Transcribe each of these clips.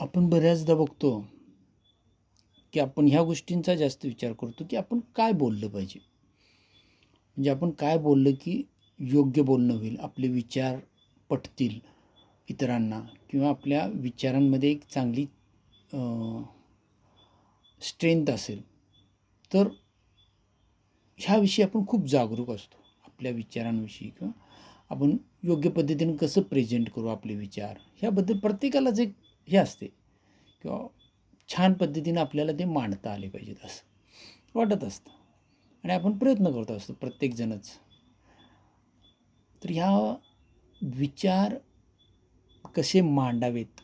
आपण बऱ्याचदा बघतो की आपण ह्या गोष्टींचा जास्त विचार करतो की आपण काय बोललं पाहिजे. म्हणजे आपण काय बोललं की योग्य बोलणं होईल आपले विचार पटतील इतरांना किंवा आपल्या विचारांमध्ये एक चांगली स्ट्रेंथ असेल. तर ह्याविषयी आपण खूप जागरूक असतो आपल्या विचारांविषयी किंवा आपण योग्य पद्धतीने कसं प्रेझेंट करू आपले विचार. ह्याबद्दल प्रत्येकालाच एक हे असते. किंवा छान पद्धतीनं आपल्याला ते मांडता आले पाहिजेत असं. वाटत असतं. आणि आपण प्रयत्न करत असतो प्रत्येकजणच. तर ह्या विचार कसे मांडावेत?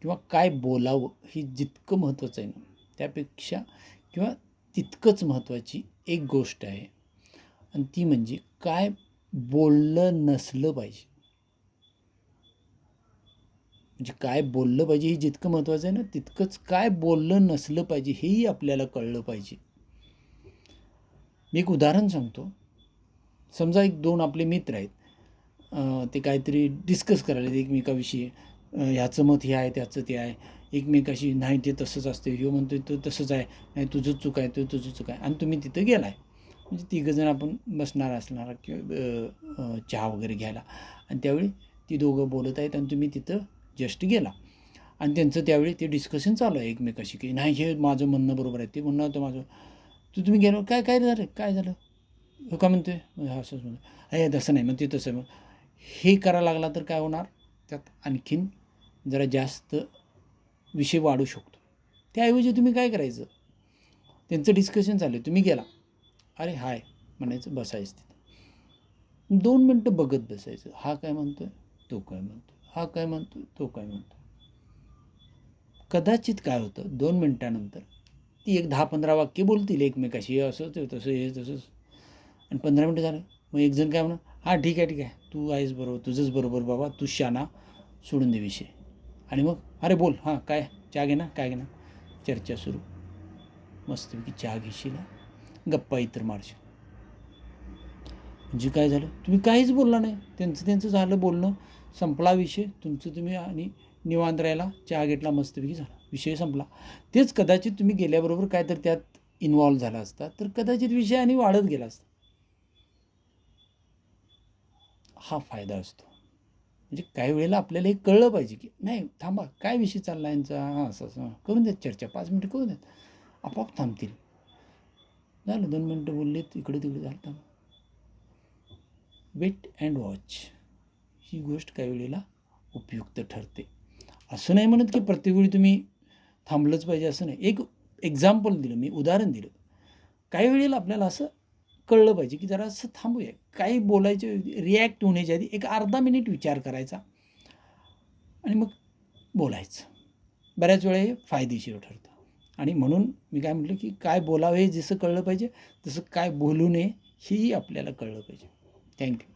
किंवा काय बोलावं? हे जितकं महत्त्वाचं आहे ना त्यापेक्षा किंवा तितकंच महत्त्वाची एक गोष्ट आहे. आणि ती म्हणजे काय बोललं नसलं पाहिजे. म्हणजे काय बोललं पाहिजे हे जितकं महत्त्वाचं आहे ना तितकंच काय बोललं नसलं पाहिजे हेही आपल्याला कळलं पाहिजे. मी एक उदाहरण सांगतो. समजा एक दोन आपले मित्र आहेत. ते काहीतरी डिस्कस करायला एकमेकाविषयी. ह्याचं मत हे आहे त्याचं ते आहे. एकमेकाशी नाही ते तसंच असते. ह्यो म्हणतो तो तसंच आहे. नाही तुझं चूक आहे तो तुझं चूक आहे. आणि तुम्ही तिथं गेला आहे म्हणजे तिघंजण आपण बसणार असणार किंवा चहा वगैरे घ्यायला. आणि त्यावेळी ती दोघं बोलत आहेत आणि तुम्ही तिथं जस्ट गेला. आणि त्यांचं त्यावेळी ते डिस्कशन चालू आहे एकमेकाशी की नाही हे माझं म्हणणं बरोबर आहे ते म्हणणं होतं माझं. तू तुम्ही गेलो काय काय झालं काय झालं? हो का म्हणते असंच म्हणतो. हे तसं नाही मग ते तसं मग हे करायला लागला तर काय होणार? त्यात आणखीन जरा जास्त विषय वाढू शकतो. त्याऐवजी तुम्ही काय करायचं? त्यांचं डिस्कशन चालू आहे तुम्ही गेला. अरे हाय म्हणायचं बसायचं तिथं. दोन मिनटं बघत बसायचं. हा काय म्हणतोय? तो काय म्हणतो हा काय म्हणतो तो काय म्हणतो कदाचित काय होतं? दोन मिनटानंतर. ती एक दहा पंधरा वाक्य बोलतील एकमेकाशी. हे असं ते तसं हे तसंच. आणि पंधरा मिनटं झालं. मग एकजण काय म्हणा हां ठीक आहे ठीक आहे. तू आहेस बरोबर तुझंच बरोबर बाबा. तू शाना सोडून दे विषय. आणि मग अरे बोल. हां काय? चहा घे ना काय घे ना. चर्चा सुरू. मस्तपैकी चहा घेशील गप्पा इतर मारशील. म्हणजे काय झालं? तुम्ही काहीच बोलला नाही. त्यांचं त्यांचं झालं बोलणं. संपला विषय तुमचं तुम्ही आणि निवांत राहायला चहा घेतला मस्तपैकी झाला. विषय संपला. तेच कदाचित तुम्ही गेल्याबरोबर काय तर त्यात इन्वॉल्व झाला असता तर कदाचित विषय आणि वाढत गेला असता. हा फायदा असतो. म्हणजे काही वेळेला आपल्याला हे कळलं पाहिजे की नाही थांबा काय विषय चालला यांचा? हां असं असं करून देत चर्चा पाच मिनटं करून देत आपोआप थांबतील. झालं दोन मिनटं बोललेत इकडे तिकडे झालं थांब. वेट अँड वॉच ही गोष्ट काही वेळेला उपयुक्त ठरते. असं नाही म्हणत की प्रत्येक वेळी तुम्ही थांबलंच पाहिजे असं नाही. एक एक्झाम्पल दिलं मी उदाहरण दिलं. काही वेळेला आपल्याला असं कळलं पाहिजे की जरा असं थांबूया. काही बोलायचे रिॲक्ट होण्याच्या आधी एक अर्धा मिनिट विचार करायचा आणि मग बोलायचं. बऱ्याच वेळा हे फायदेशीर ठरतं. आणि म्हणून मी काय म्हटलं की काय बोलावं हे जसं कळलं पाहिजे तसं काय बोलू नये हेही आपल्याला कळलं पाहिजे. थँक्यू